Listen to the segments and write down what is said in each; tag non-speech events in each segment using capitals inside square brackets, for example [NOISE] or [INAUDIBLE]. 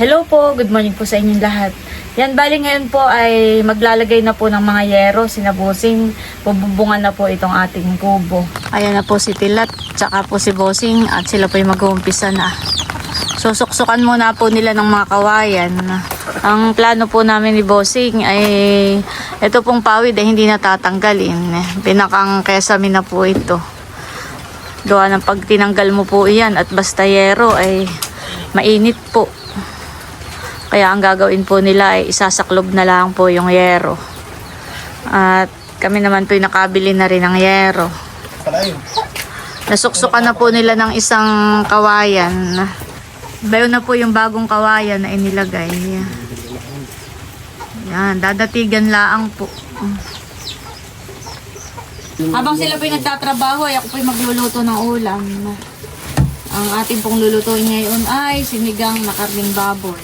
Hello po, good morning po sa inyong lahat. Yan, bali ngayon po ay maglalagay na po ng mga yero, sinabusing, bububungan na po itong ating kubo. Ayan na po si Tilat, tsaka po si Bossing at sila po yung mag-uumpisa na. Susuksukan muna po nila ng mga kawayan. Ang plano po namin ni Bossing ay ito pong pawid ay hindi natatanggalin. Pinakang kesame na po ito. Gawa ng pag tinanggal mo po iyan at basta yero ay mainit po. Kaya ang gagawin po nila ay isasaklob na lang po yung yero. At kami naman po yung nakabili na rin ng yero. Nasuksukan na po nila ng isang kawayan. Bayo na po yung bagong kawayan na inilagay. Yan, dadatigan laang po. Habang sila po yung nagtatrabaho, ay ako po yung magluluto ng ulam. Ang ating pong lulutuin ngayon ay sinigang na karning baboy.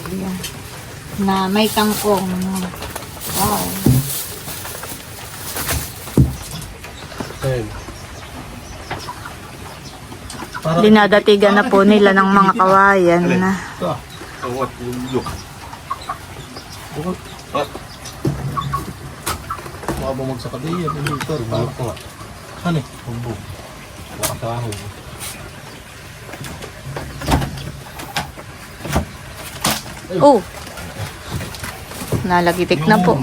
Na may kangkong. Wow. Ayun. Para Dinadatigan na po nila ng mga kawayan na. ito ah. Awat ulo. Bukod. Ah. Baka bumagsak ka diyan. Hindi ito. Paano ko? Ano eh? Bumbong. Nakataho. Oh! Nalagitik na po.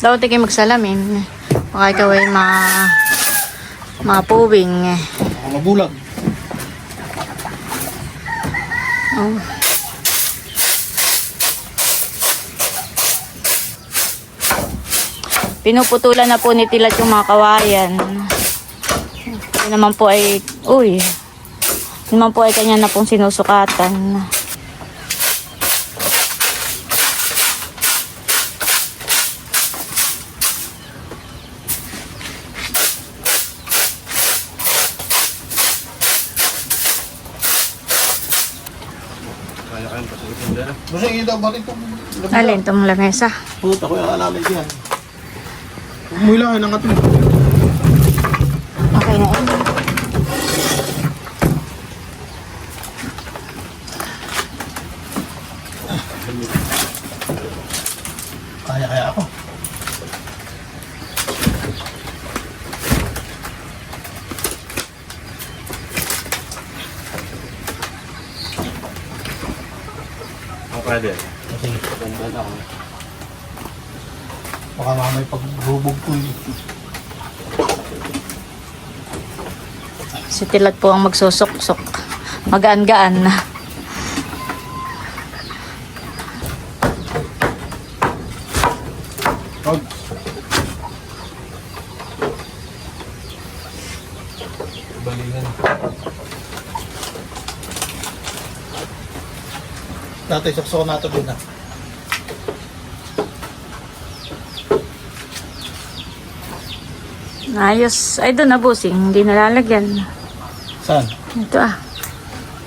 Daw kayo magsalamin. Baka ikaw ay ma mapuwing. Baka mabulag. Oh. Pinuputulan na po ni Tilat yung mga kawayan. Ito naman po ay, uy, ito naman po ay kanya na pong sinusukatan. Alin, itong lamesa. Puta ko yung alalay diyan. Umuilangan ng ating. Okay na yun. Kaya kaya ako. Ang pwede. Kasi Ganda ako. Baka mamay pagbubog ko eh. Si Tilat po ang magsusok-sok. Magaan-gaan na. Pag balingan. Dati sakso nato din ha. Ayos. Ay, doon na busing. Hindi nalalagyan. Saan? Ito ah.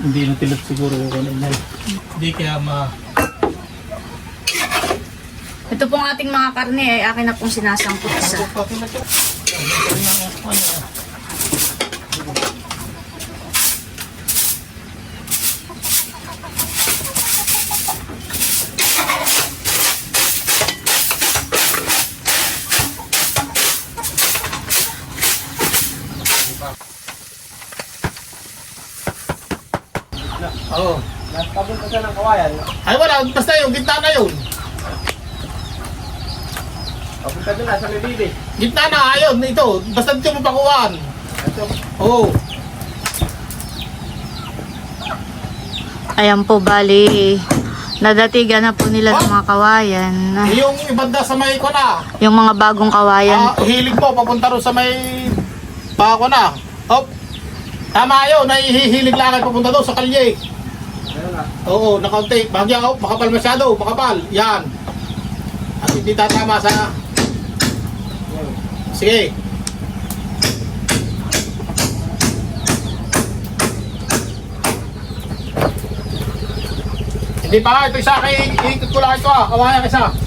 Hindi na tilot siguro yung kanin yan. Hindi kaya ma... Ito pong ating mga karne ay akin na pong sinasangkot sa. Oo. Papunta siya ng kawayan. Ay wala, basta yung gitna na yun. Papunta doon na sa may bibi. Gitna na, ayun, ito. Basta dito mo pakuhaan. Oo. Ayan po, bali. Nadatigan na po nila ng mga kawayan. Yung ibanda sa may ko na. Yung mga bagong kawayan Ah, hilig mo, papunta rin sa may pako na. Hop. Tama yun, nahihilig lang kayo papunta doon sa kalye. Oo, nakaunti. Bagya, oh, makapal masyado, makapal. Yan. At hindi tatama sa... Sige. Hindi pa, ito isa kay ikot ko lang ito ah. Kawayan isa.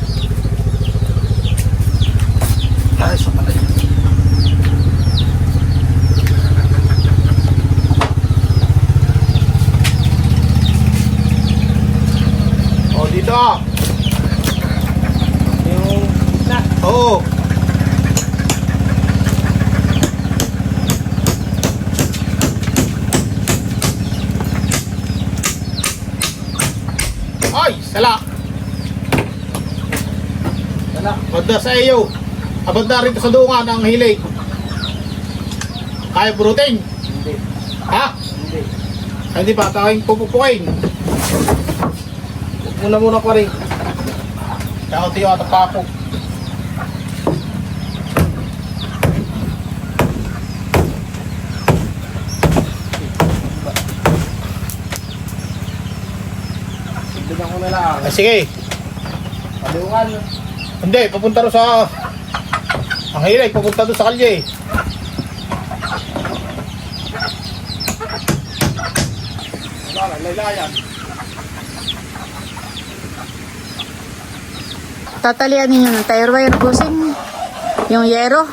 Sa iyo. Abanda rito sa dungan ang hilig. Kaya burutin. Hindi. Ha? Hindi. Ay, Hindi pa tayong pupupukin. Muna muna ko rin. Kaya tiyo at papo. Ay, sige. Paliwangan. Hindi, papunta rin sa... Ang hilig, papunta doon sa kalye. Wala, laylayan. Tatalian ninyo ng tire wire bossing. Yung yero.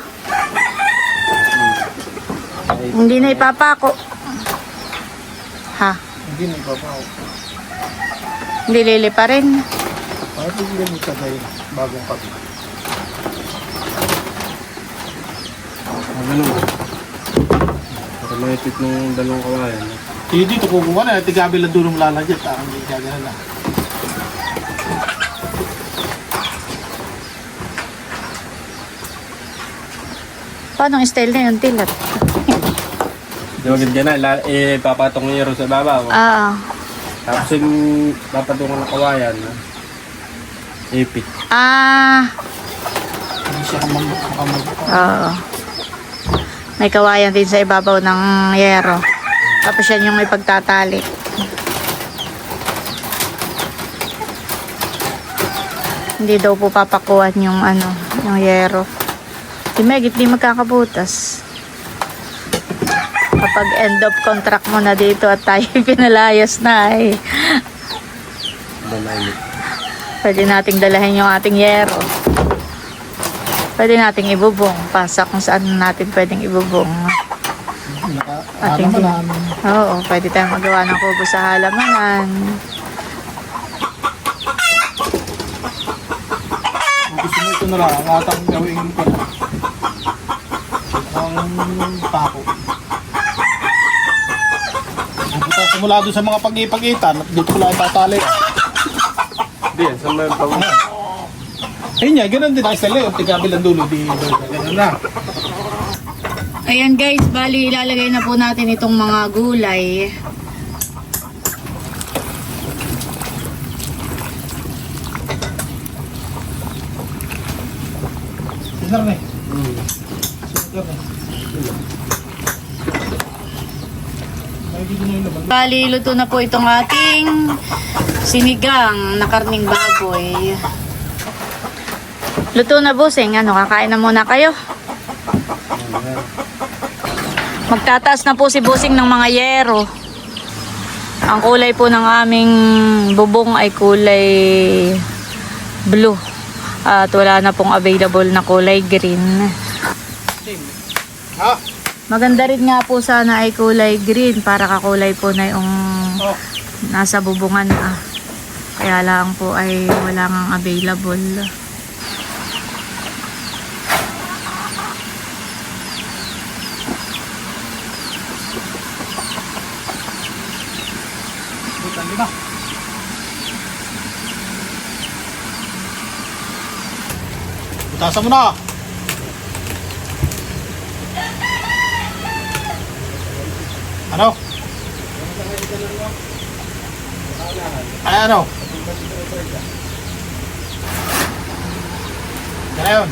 Hindi na ipapako. Ha? Hindi na ipapaw. Hindi lili pa rin. Para bigyan mo dahil bagong. Ang ano mo? Para mahitip ng dalawang kawayan. Hindi dito kukuha na, tigabi lang doon lalagyan. Parang hindi gagana na. Paano ang style na yun, tilat? Diwagid ka na, la- eh, papatong yung hero sa babaw. Ah, Tapos yung papatungan ng kawayan, ipit. ah, Hindi siya oo. May kawayan din sa ibabaw ng yero. Tapos yan yung may pagtatali. Hindi daw po papakuan yung ano, yung yero. Di megit di magkakabutas. Kapag end of contract mo na dito at tayo [LAUGHS] pinalayas na eh. Ba mainit. Pwede nating dalahin yung ating yero. Pwede nating ibubong. Pasa kung saan natin pwedeng ibubong. Ating naman. Oo, pwede tayong magawa ng kubo sa halamanan. Gusto mo ito na lang, ang atang gawin ko na. Ang pako. Simula doon sa mga pag-ipagitan dito ko lang itatali. Hindi, yan, sa may pag Ayun niya, ganun din ang style. Yung tigabi lang dulo, di ganun na. Ayan guys, bali ilalagay na po natin itong mga gulay. Sinar na eh. Hmm. Sinar na. Dito na. Bali, luto na po itong ating sinigang na karning baboy. Luto na busing, ano, kakain na muna kayo. Magtataas na po si busing ng mga yero. Ang kulay po ng aming bubong ay kulay blue. At wala na pong available na kulay green. Maganda rin nga po sana ay kulay green para kakulay po na yung nasa bubungan ah. Kaya lang po ay wala nang available. Butasan mo na. Ano? Ay ano? Yan na yun.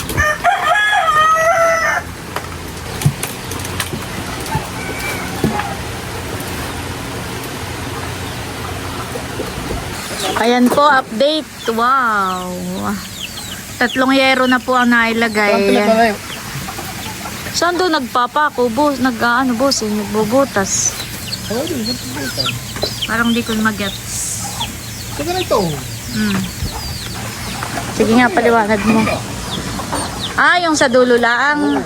Ayan po, update. Wow. Tatlong yero na po ang nailagay. Ayan. Saan doon nagpapako? Bus, nag, ano, bus, eh, nagbubutas. Parang di ko magets. Sige na ito. Hmm. Sige nga, paliwanag mo. Ah, yung sa dulo lang.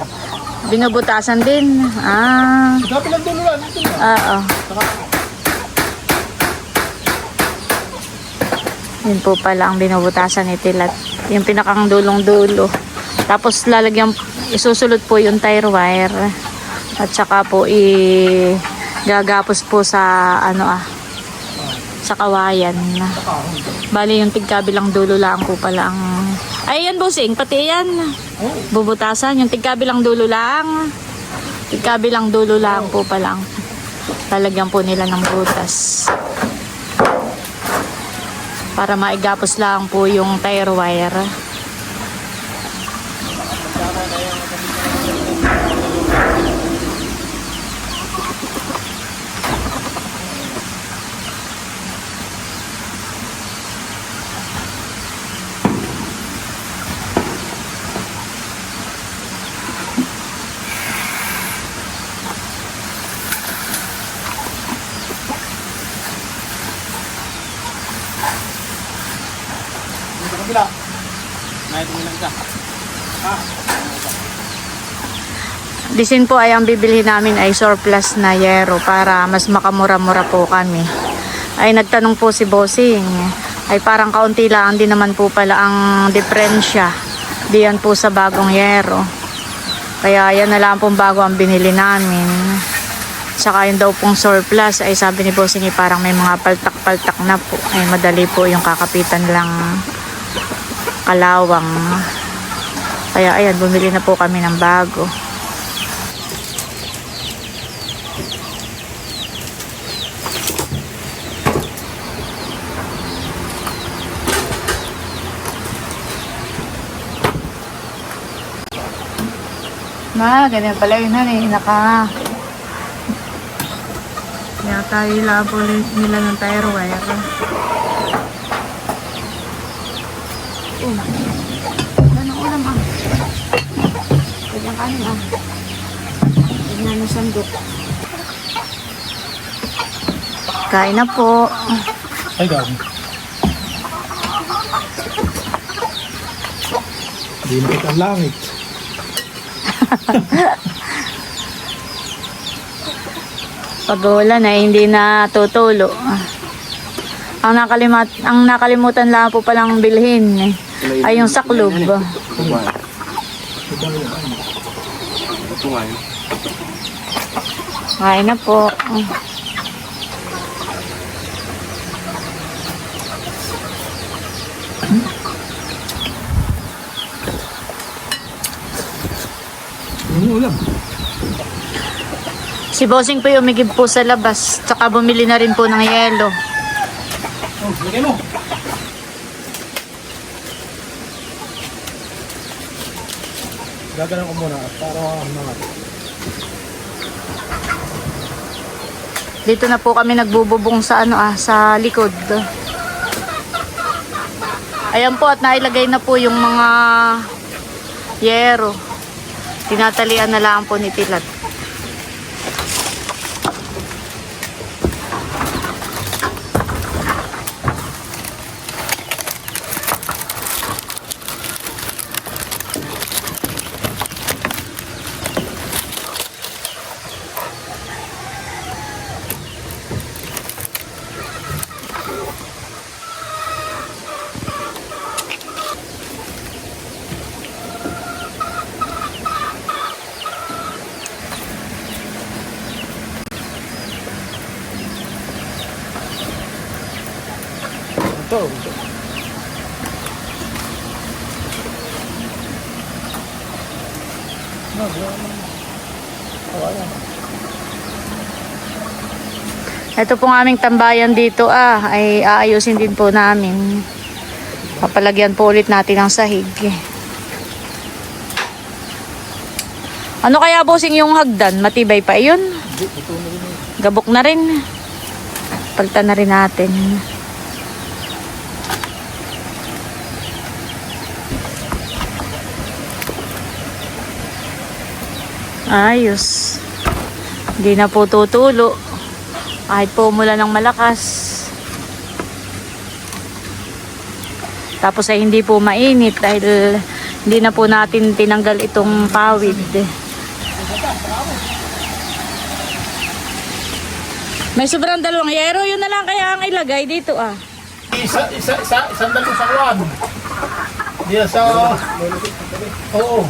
Binubutasan din. Ah, Sabi lang dulo lang. Ito lang. oo. Yun po pala ang binubutasan ni Tilat. Yung pinakang dulong-dulo. Tapos lalagyan, isusulot po yung tire wire. At saka po i gagapos po sa ano ah sa kawayan. Bali yung tigkabilang dulo lang po pala ang... Ay, yan bossing, pati yan. Bubutasan, yung tigkabilang dulo lang. Tigkabilang dulo lang po pala ang talagyan po nila ng butas. Para maigapos lang po yung tire wire. Disin po ay ang bibili namin ay surplus na yero para mas makamura-mura po kami. Ay nagtanong po si Bossing, ay parang kaunti lang din naman po pala ang diferensya diyan po sa bagong yero. Kaya yan na lang pong bago ang binili namin. Saka yung daw pong surplus ay sabi ni Bossing ay parang may mga paltak-paltak na po. Ay madali po yung kakapitan lang kalawang. Kaya ayan, bumili na po kami ng bago. Ma, ganyan pala yun han. Naka... Yata ilabo nila ng tire wire. Oh. Ganang ulam ah. Ganyan kanin ah. Ganyan na sandok. Kain na po. Ay, gabi. Dinikit ang langit. [LAUGHS] Pag ulan ay hindi na tutulo. Ang nakalimat ang nakalimutan lang po palang bilhin eh, ay yung saklob. Kain na po. Ano ulam? Si Bossing po yung umigib po sa labas. Tsaka bumili na rin po ng yelo. Oh, lagay. Gaganan ko muna para mga Dito na po kami nagbububong sa ano ah, sa likod. Ayan po at nailagay na po yung mga yero. Tinatalian na lang po ni Tilat. Ito. Ito pong aming tambayan dito ah, ay aayusin din po namin. Papalagyan po ulit natin ang sahig. Ano kaya bossing yung hagdan? Matibay pa yun? Gabok na rin. Palitan na rin natin. Ayos. Hindi na po tutulo. Kahit po mula ng malakas. Tapos ay hindi po mainit dahil hindi na po natin tinanggal itong pawid. May sobrang dalawang yero, yun na lang kaya ang ilagay dito ah. Isa, isa, isa, isang dalo sa kuwan. Hindi na sa... Oo.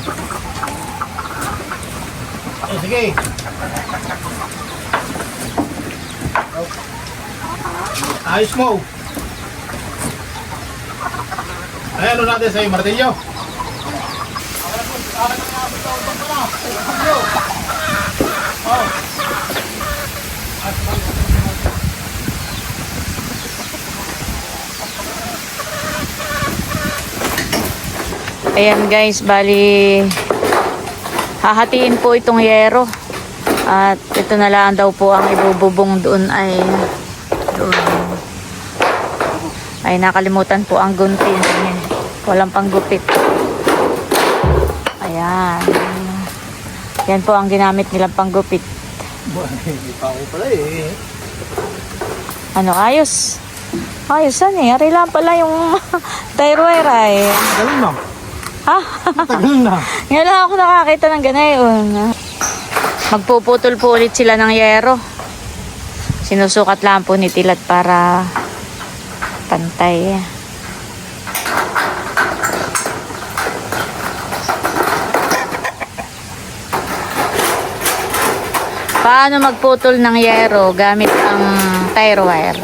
Eh, sige. Ayos mo. Ay, ano natin sa'yo, martilyo? Ayan guys, bali hahatiin po itong yero. At ito na lang daw po ang ibububong doon ay doon. Ay nakalimutan po ang gunting. Walang panggupit. Ayan. Yan po ang ginamit nilang panggupit. Hindi pa ako pala eh. Ano, ayos. Ayos yan eh. Ari lang pala yung tire wire ay. Ganun na. Ha? Tagal na. [LAUGHS] Ngayon lang ako nakakita ng ganayon. Magpuputol po ulit sila ng yero. Sinusukat lang po ni Tilat para pantay. Paano magputol ng yero gamit ang tire wire?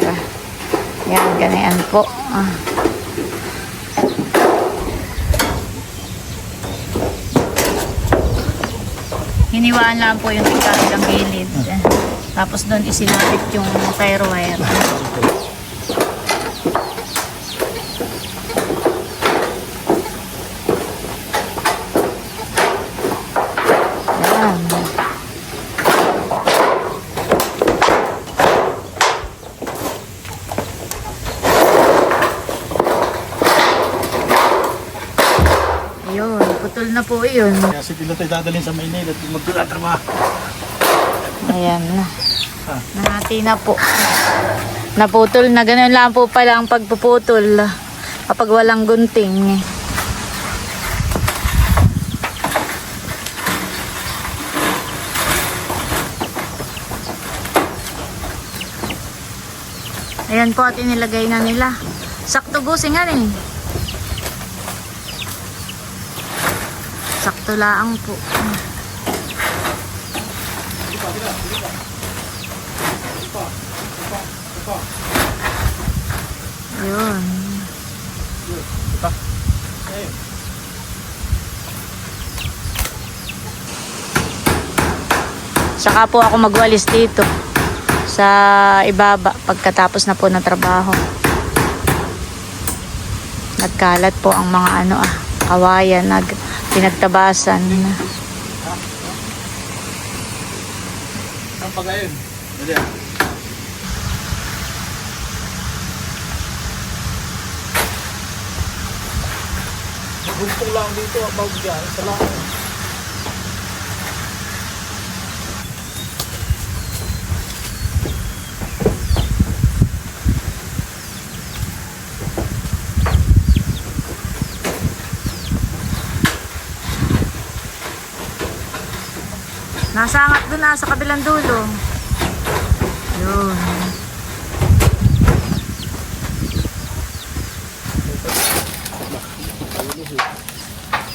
Yan, ganyan po. Ah. Hiniwaan lang po yung ikabilang gilid. Tapos doon isinabit yung tire wire. Ayan. Ayun, putol na po yun. Kaya si Pilot ay dadalhin sa Maynila at magtrabaho. Ayan na. Nahati na po. Naputol na. Ganun lang po pala ang pagpuputol. Kapag walang gunting. Ayan po at inilagay na nila. Sakto busingan eh. Sakto laang po. Ayun. Saka po ako magwalis dito sa ibaba pagkatapos na po ng trabaho. Nagkalat po ang mga ano ah, kawayan, nag pinagtabasan. Saan pa ngayon? Dali ah. Lang dito about dyan. Sa Nasa angat doon na sa kabilang dulo. Yun.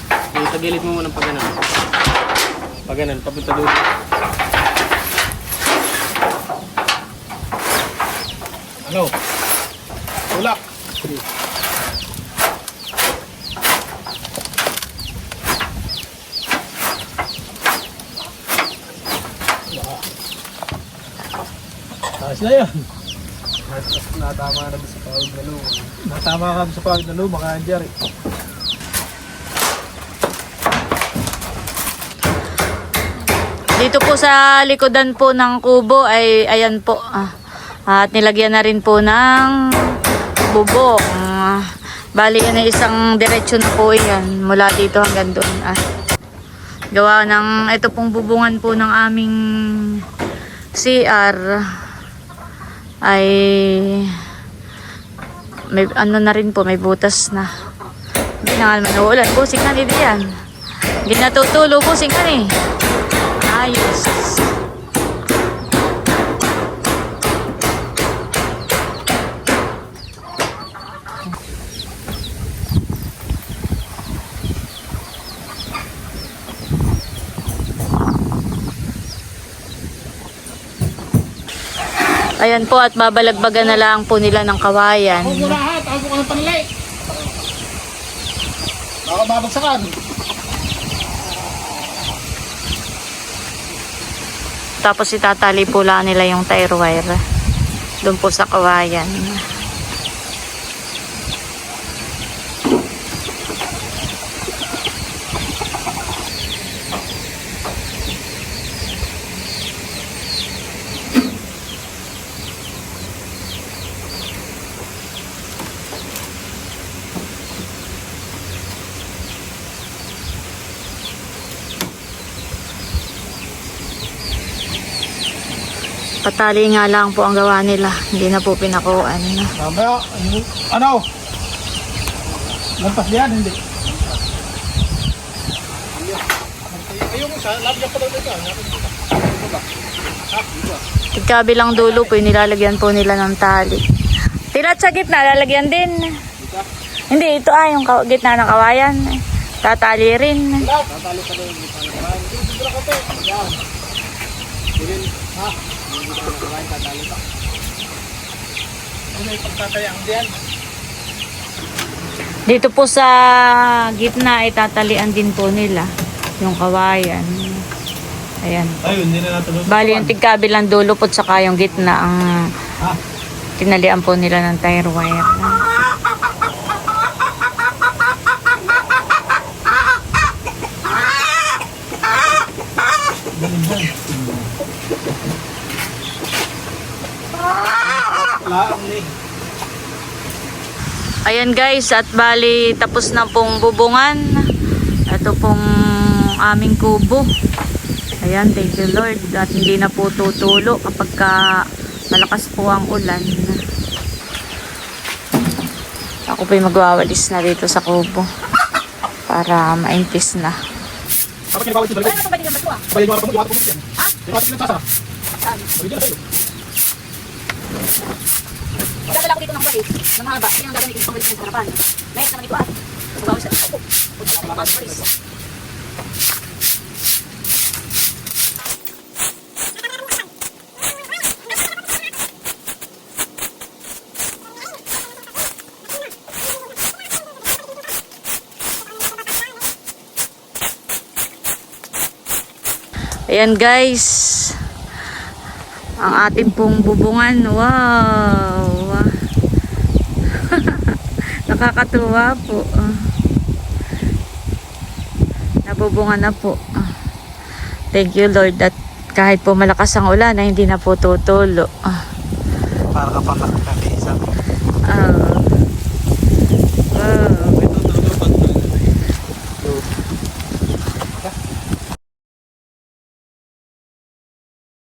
Okay, tagilid mo muna pag ganun. Pag ganun, papunta doon. Ano? Tulak. Ayos na yan. Natama na sa pawag na loob. Natama ka sa pawag na luma, mga Jerry. Dito po sa likodan po ng kubo ay ayan po. ah, at nilagyan na rin po ng bubong. Ah, bali yan ay isang diretsyo na po yan mula dito hanggang doon. Ah. Gawa ng ito pong bubungan po ng aming CR ay may ano na rin po, may butas na. Hindi na nga naman uulan. Busing na nito yan. Hindi natutulo, busing ka eh. Ayos. Ayan po at babalagbagan na lang po nila ng kawayan. Huwag mo lahat. Ako ka ng panlay. Baka babagsakan. Tapos itatali po lang nila yung tire wire. Doon po sa kawayan. Patali nga lang po ang gawa nila. Hindi na po pinakuan. Mamaya, yung- ano? Lampas yan, hindi. Ayun, sa labya pa dito. Ikabilang dulo po, nilalagyan po nila ng tali. Tilat sa gitna, lalagyan din. Hindi, ito ah, yung gitna ng kawayan. Tatali rin. Tatalo pa daw yung pangalan. Siguro ko to. Yan. Na kalahin tatalo pa. Ano yung pagtatayang diyan? Dito po sa gitna ay tatalian din po nila yung kawayan. Ayan. Ayun, hindi na natin. Bali yung tigkabilang dulo po tsaka yung gitna ang Ha? tinalian po nila ng tire wire. Laang ni. Ayan guys, at bali tapos na pong bubungan. Ito pong aming kubo. Ayan, thank you Lord. At hindi na po tutulo kapag ka malakas po ang ulan. Ako po'y magwawalis na dito sa kubo para maintis na. Kapag kinabawal ito, balik. Balik mo ako, iwata ko mo yan. Ha? Iwata ko sasa. Balik yan, ayun. Dadala ko balis, ng mahaba. Yan ang gagamitin balis ng harapan. Next naman ito ah. Babawas sa ito. balis. Ayan guys. Ang ating pong bubungan. Wow. Nakakatuwa po. Ah. Nabubungan na po. Ah. Thank you Lord that kahit po malakas ang ulan ay hindi na po tutulo. Ah. Para ka pa.